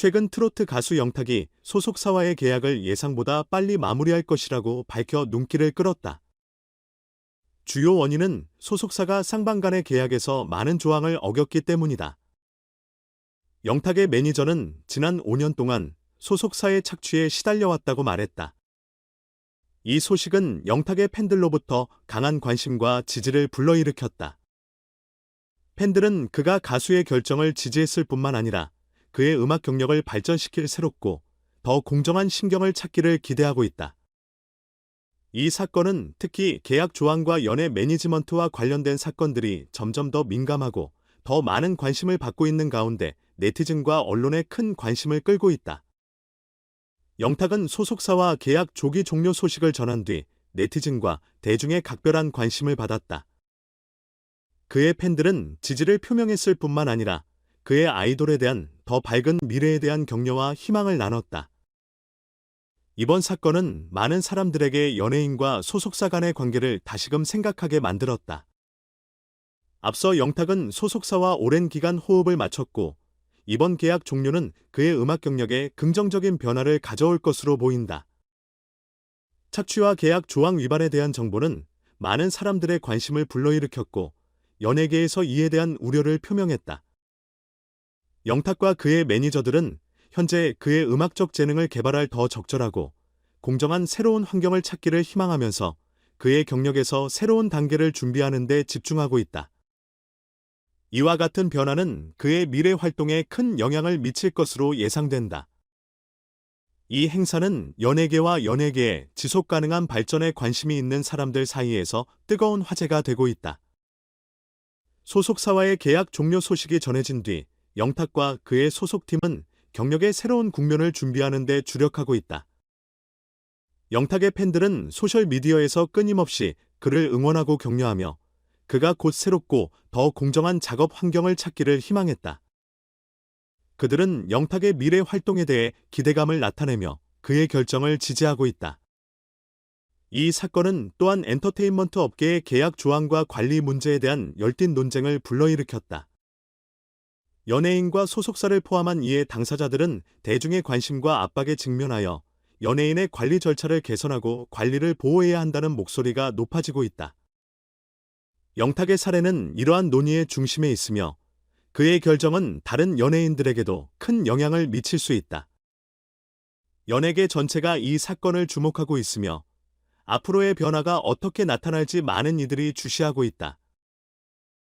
최근 트로트 가수 영탁이 소속사와의 계약을 예상보다 빨리 마무리할 것이라고 밝혀 눈길을 끌었다. 주요 원인은 소속사가 쌍방 간의 계약에서 많은 조항을 어겼기 때문이다. 영탁의 매니저는 지난 5년 동안 소속사의 착취에 시달려왔다고 말했다. 이 소식은 영탁의 팬들로부터 강한 관심과 지지를 불러일으켰다. 팬들은 그가 가수의 결정을 지지했을 뿐만 아니라 그의 음악 경력을 발전시킬 새롭고 더 공정한 신경을 찾기를 기대하고 있다. 이 사건은 특히 계약 조항과 연예 매니지먼트와 관련된 사건들이 점점 더 민감하고 더 많은 관심을 받고 있는 가운데 네티즌과 언론의 큰 관심을 끌고 있다. 영탁은 소속사와 계약 조기 종료 소식을 전한 뒤 네티즌과 대중의 각별한 관심을 받았다. 그의 팬들은 지지를 표명했을 뿐만 아니라 그의 아이돌에 대한 더 밝은 미래에 대한 격려와 희망을 나눴다. 이번 사건은 많은 사람들에게 연예인과 소속사 간의 관계를 다시금 생각하게 만들었다. 앞서 영탁은 소속사와 오랜 기간 호흡을 마쳤고 이번 계약 종료는 그의 음악 경력에 긍정적인 변화를 가져올 것으로 보인다. 착취와 계약 조항 위반에 대한 정보는 많은 사람들의 관심을 불러일으켰고 연예계에서 이에 대한 우려를 표명했다. 영탁과 그의 매니저들은 현재 그의 음악적 재능을 개발할 더 적절하고 공정한 새로운 환경을 찾기를 희망하면서 그의 경력에서 새로운 단계를 준비하는 데 집중하고 있다. 이와 같은 변화는 그의 미래 활동에 큰 영향을 미칠 것으로 예상된다. 이 행사는 연예계와 연예계의 지속 가능한 발전에 관심이 있는 사람들 사이에서 뜨거운 화제가 되고 있다. 소속사와의 계약 종료 소식이 전해진 뒤 영탁과 그의 소속팀은 경력의 새로운 국면을 준비하는 데 주력하고 있다. 영탁의 팬들은 소셜미디어에서 끊임없이 그를 응원하고 격려하며 그가 곧 새롭고 더 공정한 작업 환경을 찾기를 희망했다. 그들은 영탁의 미래 활동에 대해 기대감을 나타내며 그의 결정을 지지하고 있다. 이 사건은 또한 엔터테인먼트 업계의 계약 조항과 관리 문제에 대한 열띤 논쟁을 불러일으켰다. 연예인과 소속사를 포함한 이의 당사자들은 대중의 관심과 압박에 직면하여 연예인의 관리 절차를 개선하고 관리를 보호해야 한다는 목소리가 높아지고 있다. 영탁의 사례는 이러한 논의의 중심에 있으며 그의 결정은 다른 연예인들에게도 큰 영향을 미칠 수 있다. 연예계 전체가 이 사건을 주목하고 있으며 앞으로의 변화가 어떻게 나타날지 많은 이들이 주시하고 있다.